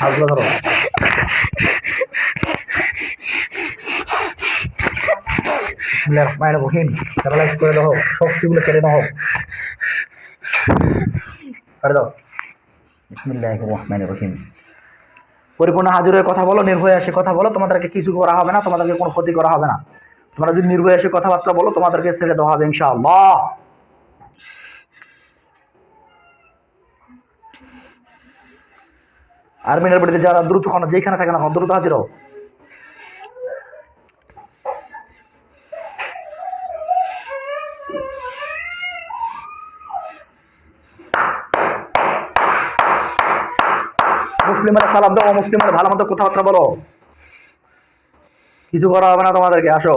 হাতগুলো ধরো। মায়ের রহিম প্যারালাইজ করে শক্তিগুলো দাও। পরিপূর্ণ হাজিরের কথা বলো, নির্ভয়ে এসে কথা বলো। তোমাদেরকে কিছু করা হবে না, তোমাদেরকে কোনো ক্ষতি করা হবে না। তোমরা যদি নির্ভয়ে এসে কথাবার্তা বলো, তোমাদেরকে ছেড়ে দেওয়া হবে, ইনশাআল্লাহ। আর্মিনের বাড়িতে যারা দ্রুত খানো যেখানে থাকে না দ্রুত হাজির হও। মুসলিমের সালাম দাও, মুসলিমের ভালো মতো কথাবার্তা বলো। কিছু করা হবে না তোমাদেরকে, আসো।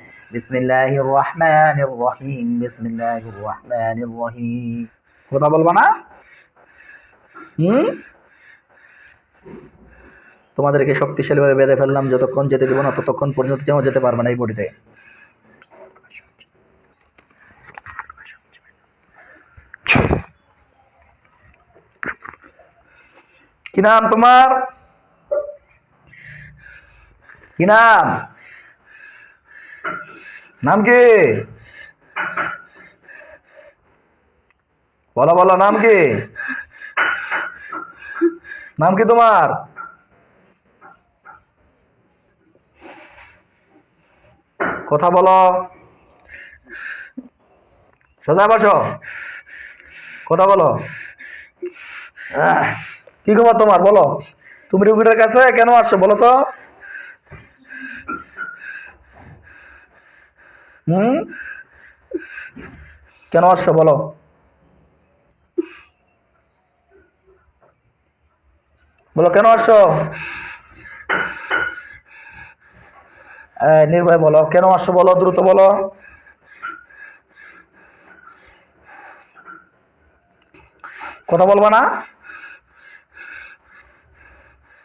বিসমিল্লাহির রহমানির রহিম বিসমিল্লাহির রহমানির রহিম কথা বলবা না? হুম? তোমাদেরকে শক্তিশালীভাবে বেঁধে ফেললাম, যতক্ষণ যেতে দেবো না ততক্ষণ পর্যন্ত যেমন যেতে পারবে না এই বডিতে। কি নাম তোমার? কি নাম? নাম কি? বলো বলো, নাম কি? নাম কি তোমার? কথা বলো। সোজা বসো। কথা বলো। কি খবর তোমার? বলো। তুমি রুগীটার কাছে কেন আসছো? বলো তো। হুম? কেন আসছো বলো? বলো, কেন আসছো? নির্ভয় বলো, কেন আসছো বলো, দ্রুত বলো। কথা বলব না?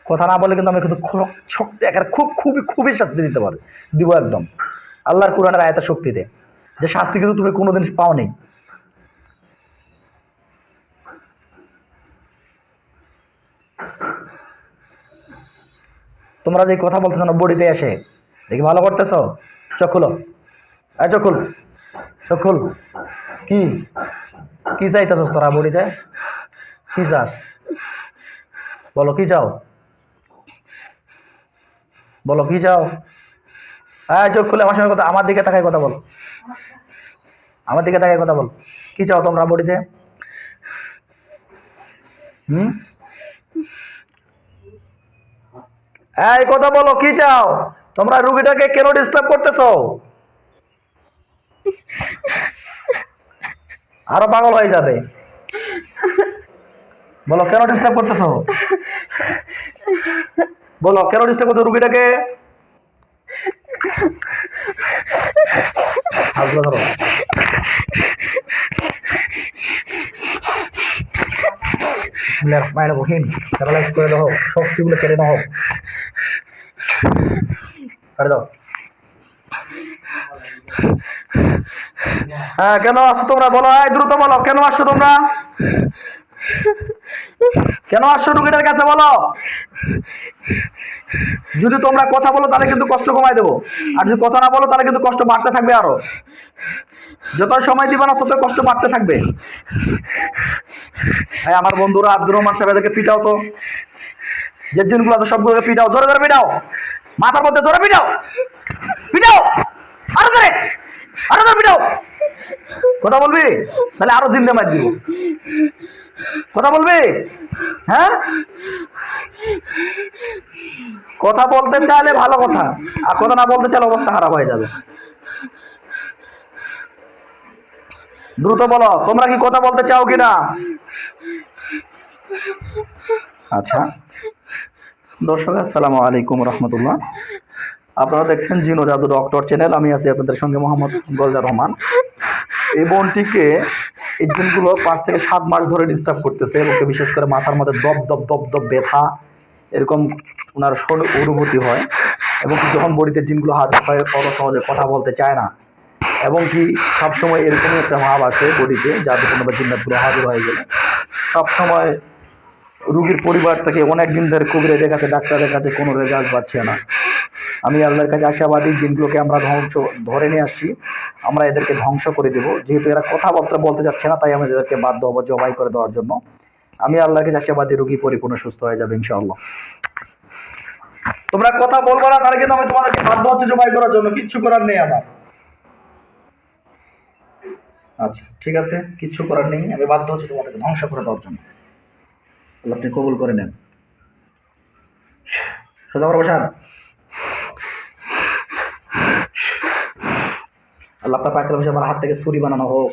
কথা না বলে কিন্তু আমি কিন্তু শক্তি একেবারে খুব খুবই খুবই শাস্তি দিতে পারি। দিব একদম। আল্লাহর কোরআনের আয়তা শক্তিতে যে শাস্তি কিন্তু তুমি কোনোদিন পাও নেই তোমরা যে কথা বলছো না, বডিতে এসে দেখি ভালো করতেছো? চোখ খুলো। এই চোখ কি? কি চাইতেছ তোরা বডিতে? কি চাস? বলো, কি চাও? বলো, কি চাও? হ্যাঁ চোখ খুলে আমার সঙ্গে কথা আমার দিকে তাকাই কথা বল। আমার দিকে তাকাই কথা বল। কি চাও তোমরা বডিতে? এই, কথা বলো, কি চাও? তোমরা রুগীটাকে কেন ডিস্টার্ব করতেছো? আরও পাগল হয়ে যাবে। বলো, কেন ডিস্টার্ব করতেছো? বলো, কেন ডিস্টার্ব করছ রুগীটাকে? শক্তিগুলো ছেড়ে দাও। হ্যাঁ কেন আসছো তোমরা? বলো দ্রুত বলো কেন আসছো তোমরা? কেন আসছো রুগীটার কাছে বলো? যদি তোমরা কথা বলো, তাহলে কিন্তু কষ্ট কমাই দেবো। আর যদি কথা না বলো, তাহলে কিন্তু কষ্ট বাড়তে থাকবে আরও। যত সময় দিবে না তত কষ্ট বাড়তে থাকবে। এই আমার বন্ধুরা আব্দুর রহমান সাহেব এদেরকে পিটাও তো। যে জিনগুলো আছে, সবগুলোকে পিটাও। জোরে জোরে পিটাও। মাথার মধ্যে জোরে পিটাও। পিটাও। আরও জোরে। আরও কথা বলবি? তাহলে আরও জিন্দে মার দিব। কথা বলবি? হ্যাঁ? কথা বলতে চাইলে ভালো কথা, আর কথা না বলতে চাইলে অবস্থা খারাপ হয়ে যাবে। দ্রুত বলো, তোমরা কি কথা বলতে চাও কিনা? আচ্ছা। দর্শক, আসসালামু আলাইকুম রহমতুল্লাহ। আপনারা দেখছেন জিনো জাদু ডক্টর চ্যানেল। আমি আছি আপনাদের সঙ্গে মোহাম্মদ গলজার রহমান। এই বোনটিকে এই দিনগুলো পাঁচ থেকে সাত মাস ধরে ডিস্টার্ব করতেছে এবং বিশেষ করে মাথার মধ্যে দপ দপ দপ দপ ব্যথা, এরকম ওনার অনুভূতি হয় এবং যখন বডিতে জিনগুলো হাজির হয় অত সহজে কথা বলতে চায় না। এবং কি সবসময় এরকমই একটা ভাব আসে বডিতে, যার কোনো জিন্নাতগুলো হাজির হয়ে গেলে। সবসময় রুগীর পরিবার থেকে অনেক দিন ধরে কবিরে দেখাচ্ছে ডাক্তারের কাছে কোনো রেজাল্ট পাচ্ছে না। আমি আল্লাহর কাছে আশাবাদী, জিনগুলোকে আমরা ধ্বংস, ধরে নিয়ে আসছি। আমরা এদেরকে ধ্বংস করে দেবো। যেহেতু এরা কথাবার্তা বলতে চাচ্ছে না, তাই আমি এদেরকে বাধ্য হব জবাই করে দেওয়ার জন্য। আমি আল্লাহর কাছে আশাবাদী, রুগী পরিপূর্ণ, সুস্থ হয়ে যাবে, ইনশাআল্লাহ। তোমরা কথা বলব না, তাহলে কিন্তু আমি তোমাদেরকে বাধ্য হচ্ছে জবাই করার জন্য। কিচ্ছু করার নেই আমার। আচ্ছা ঠিক আছে, কিচ্ছু করার নেই। আমি বাধ্য হচ্ছে তোমাদেরকে ধ্বংস করে দেওয়ার জন্য। আপনি কবুল করে নেন। সোজা করে বসান। আল্লাহ আপনার আমার হাত থেকে ছুরি বানানো হোক।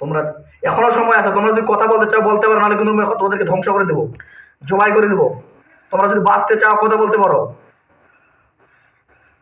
তোমরা এখনও সময় আছে, তোমরা যদি কথা বলতে চাও, বলতে পারো, নাহলে কিন্তু তোমাদেরকে ধ্বংস করে দেবো। জমাই করে দেবো। তোমরা যদি বাঁচতে চাও, কথা বলতে পারো।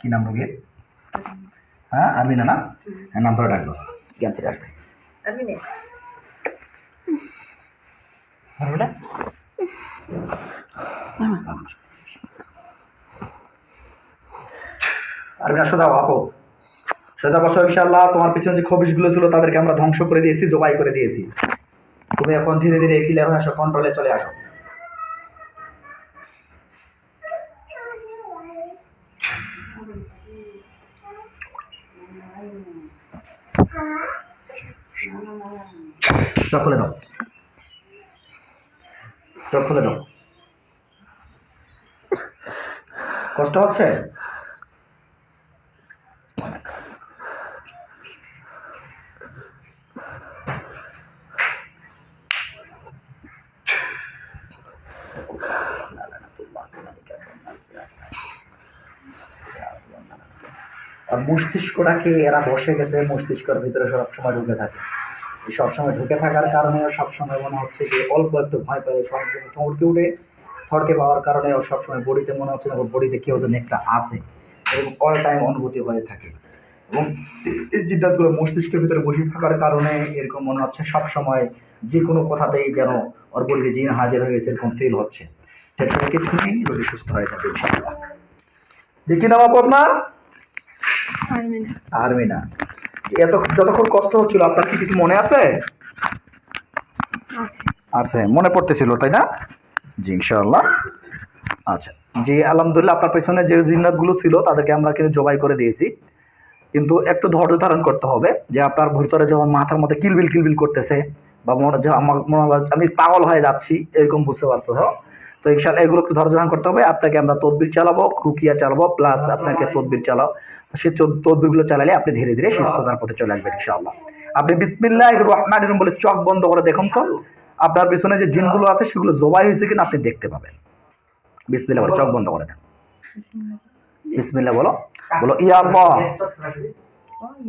কি নাম রোগীর? হ্যাঁ আরমিনা না? হ্যাঁ নাম ধরে ডাকবো জ্ঞান থেকে আসবে। আরমিনা। সোজা আপো। সোজা বসো ইনশাল্লাহ তোমার পিছনে যে খবিশগুলো ছিল তাদেরকে আমরা ধ্বংস করে দিয়েছি জবাই করে দিয়েছি। তুমি এখন ধীরে ধীরে ক্লিয়ার আসো কন্ট্রোলে চলে আসো। চোখ খুলে দাও। চোখ খুলে দাও। কষ্ট হচ্ছে? আর মস্তিষ্কটাকে এরা বসে গেছে, মস্তিষ্কের ভিতরে সবসময় ঢুকে থাকে। সবসময় ঢুকে থাকার কারণে সবসময় মনে হচ্ছে যে অল্প একটু ভয় পায় সবসময় থমকে উঠে থড়কে পাওয়ার কারণে ও সবসময় বডিতে মনে হচ্ছে না ওর বডিতে কেউ যেন একটা আছে। এবং অল টাইম অনুভূতি হয়ে থাকে। এবং এই জিদ্দাতগুলো মস্তিষ্কের ভিতরে বসে থাকার কারণে এরকম মনে হচ্ছে সবসময় যে কোনো কথাতেই যেন ওর বডিতে জিন হাজির হয়ে গেছে এরকম ফিল হচ্ছে। কিছু নেই রোগী সুস্থ হয়ে যাবে ইনশাআল্লাহ। যে কি নাম আপু আপনার? আর্মিনা। এত যতক্ষণ কষ্ট হচ্ছিল আপনার কি কিছু মনে আছে? আছে। মনে পড়তেছিল তাই না? জি ইনশাআল্লাহ। আচ্ছা জি আলহামদুলিল্লাহ আপনার পেছনে যে জিন্নাতগুলো ছিল তাদেরকে আমরা কিন্তু জবাই করে দিয়েছি। কিন্তু একটু ধৈর্য ধারণ করতে হবে যে আপনার ভিতরে যখন মাথার মধ্যে কিলবিল কিলবিল করতেছে বা মনে যে আমার মনে হয় আমি পাগল হয়ে যাচ্ছি এরকম বুঝতে পারছ তো? তো ইনশাল্লাহ এগুলো একটু ধৈর্য ধারণ করতে হবে। আপনাকে আমরা তদবির চালাবো রুকিয়া চালাবো প্লাস আপনাকে তদবির চালাও। চোদ- তদবিরগুলো চালালে আপনি ধীরে ধীরে সুস্থতার পথে চলে আসবেন ইনশাআল্লাহ। আপনি বিসমিল্লাহ রহমান রহিম বলে চোখ বন্ধ করে দেখুন তো। আপনার পিছনে যে জিনগুলো আছে সেগুলো জবাই হয়েছে কিনা আপনি দেখতে পাবেন। বিসমিল্লাহ বলে চোখ বন্ধ করে দেন। বিসমিল্লাহ বলো। বলো ইয়া আল্লাহ।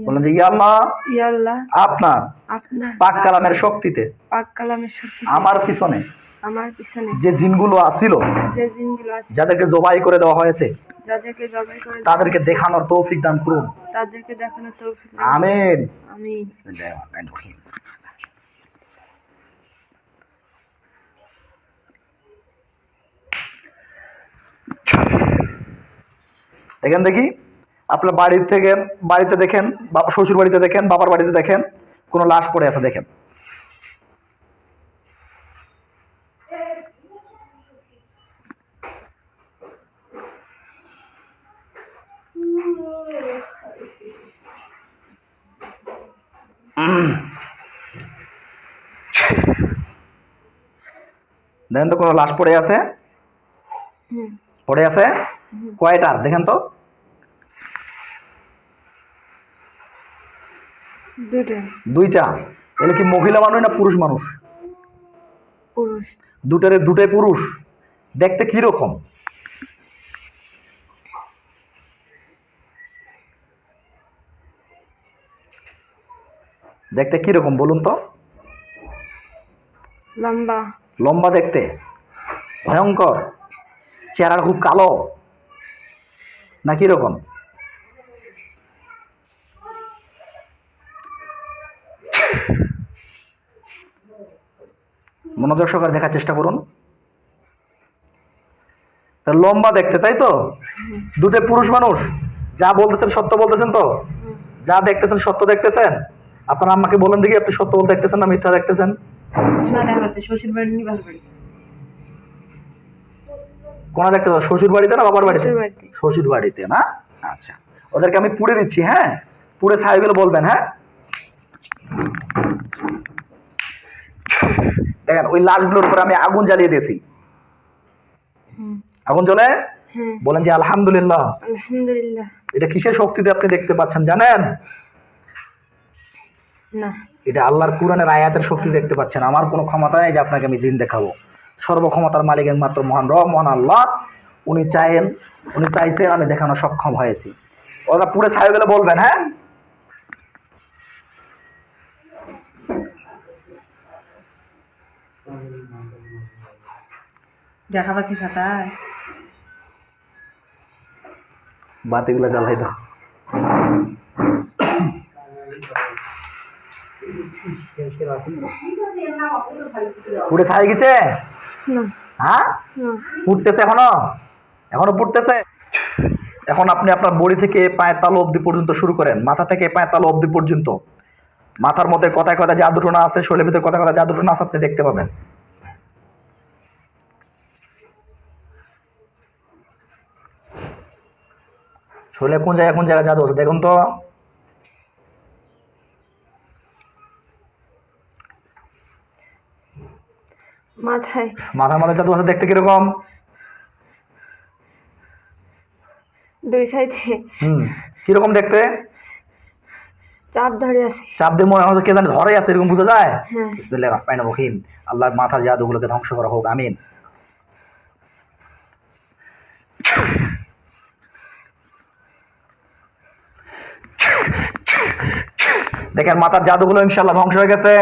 বলেন যে ইয়া আল্লাহ। ইয়াল্লাহ আপনার আপনার পাক কালামের শক্তিতে। পাক কালামের শক্তি আমার পিছনে আমার পিছনে। যে জিনগুলো আসিল যে জিনগুলো আছে যাদেরকে জবাই করে দেওয়া হয়েছে যাদেরকে জবাই করে তাদেরকে দেখানোর তৌফিক দান করুন। তাদেরকে দেখানো তৌফিক দান আমিন। বিসমিল্লাহির রহমানির রহিম। দেখেন দেখি আপনার বাড়ির থেকে বাড়িতে দেখেন বাবা শ্বশুর বাড়িতে দেখেন বাবার বাড়িতে দেখেন কোনো লাশ পড়ে আছে দেখেন। দেখেন তো কোনো লাশ পড়ে আছে? পড়ে আছে? কয়টার? দেখেন তো। দুইটা। এগুলো কি মহিলা মানুষ না পুরুষ মানুষ? পুরুষ। দুটারে দুটাই পুরুষ। দেখতে কি রকম দেখতে কি রকম বলুন তো? লম্বা। লম্বা দেখতে। ভয়ঙ্কর। চেহারা খুব কালো। না কি রকম? মনোযোগ সহকারে দেখার চেষ্টা করুন। তা লম্বা দেখতে তাই তো? দুটো পুরুষ মানুষ। যা বলতেছেন সত্য বলতেছেন তো? যা দেখতেছেন সত্য দেখতেছেন? আপনার আম্মাকে বলেন দেখি আপনি সত্য বলতে দেখতেছেন না মিথ্যা দেখতেছেন? কোনা দেখতে শ্বশুর বাড়িতে না বাবার বাড়িতে? শ্বশুর বাড়িতে। না? আচ্ছা। ওদেরকে আমি পুড়ে দিচ্ছি হ্যাঁ? পুড়ে বলবেন হ্যাঁ? দেখেন ওই লাশগুলোর উপরে আমি আগুন জ্বালিয়ে দিয়েছি। আগুন জ্বলে? হ্যাঁ। বলেন যে আলহামদুলিল্লাহ। আলহামদুলিল্লাহ। এটা কিসের শক্তিতে আপনি দেখতে পাচ্ছেন জানেন? না। এটা আল্লাহর কোরআনের আয়াতের শক্তি দেখতে পাচ্ছেন। আমার কোনো ক্ষমতা নেই যে আপনাকে আমি জিন দেখাবো। সর্বক্ষমতার মালিক একমাত্র মহান র মহান আল্লাহ। উনি চাইেন উনি চাইছেন আমি দেখানো সক্ষম হয়েছি। ওরা পুরো ছায় গেলে বলবেন হ্যাঁ? দেখা পাচ্ছি চাচা। বাতিগুলো জ্বালাই দাও। ছায় গেছে? হ্যাঁ? এখনও? এখনও পুড়তেছে? এখন আপনি আপনার বড়ি থেকে পায়ের তালু অবধি পর্যন্ত শুরু করেন। মাথা থেকে পায়ের তালু অবধি পর্যন্ত। মাথার মধ্যে কথায় কথায় জাদুটোনা আছে শরীরের ভিতরে কথা কথা জাদুটোনা আছে আপনি দেখতে পাবেন। শরীরে কোন জায়গায় কোন জায়গায় জাদু আছে? দেখুন তো। মাথায়। মাথার মধ্যে জাদু আছে দেখতে কীরকম? দুই সাইডে। হুম কীরকম দেখতে? চাপ ধরে আছে। চাপ দিয়ে মনে হয় কে জানে ধরে আছে এরকম বোঝা যায়? হ্যাঁ। বিসমিল্লাহির রহমানির রহিম। আল্লাহ মাথার জাদুগুলোকে ধ্বংস করা হোক আমিন। দেখেন মাথার জাদুগুলো ইনশাল্লাহ ধ্বংস হয়ে গেছে।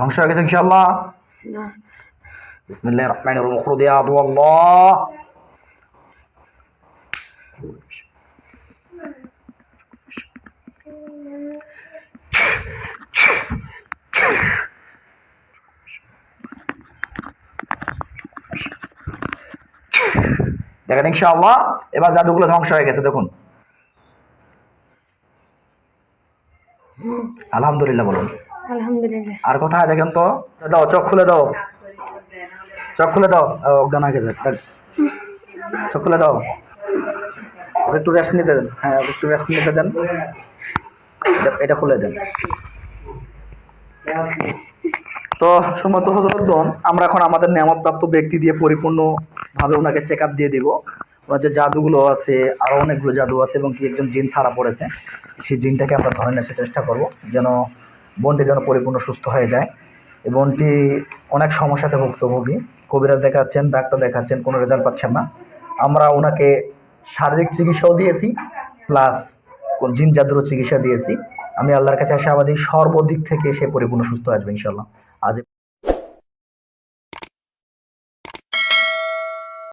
ধ্বংস হয়ে গেছে ইনশাল্লাহ না। বিসমিল্লাহির রহমানির দিয়া আল্লাহ। দেখেন ইনশাআল্লাহ এবার জাদুগুলো ধ্বংস হয়ে গেছে দেখুন। হুম আলহামদুলিল্লাহ বলুন। আলহামদুলিল্লাহ। আর কোথায় দেখেন তো, দাও, চোখ খুলে দাও। চোখ খুলে দাও। অজ্ঞান হয়ে গেছে চোখ খুলে দাও। একটু রেস্ট নিতে দেন। হ্যাঁ একটু রেস্ট নিতে দেন। এটা খুলে দেন। তো সম্মত হজরতগণ আমরা এখন আমাদের নিয়ামতপ্রাপ্ত ব্যক্তি দিয়ে পরিপূর্ণভাবে ওনাকে চেক আপ দিয়ে দিব। ওনার যে জাদুগুলো আছে আরও অনেকগুলো জাদু আছে এবং কি একজন জিন ছাড়া পড়েছে, সেই জিনটাকে আমরা ধরে নেওয়ার চেষ্টা করব, যেন বোনটি যেন পরিপূর্ণ সুস্থ হয়ে যায়। এই বনটি অনেক সমস্যাতে ভুক্তভোগী। কবিরাজ দেখাচ্ছেন, ডাক্তার দেখাচ্ছেন, কোনো রেজাল্ট পাচ্ছেন না। আমরা ওনাকে শারীরিক চিকিৎসাও দিয়েছি প্লাস জিন জাদুরও চিকিৎসা দিয়েছি। আমি আল্লাহর কাছে আসে আশাবাদী, সর্বদিক থেকে সে পরিপূর্ণ সুস্থ আসবে ইনশাল্লাহ আজ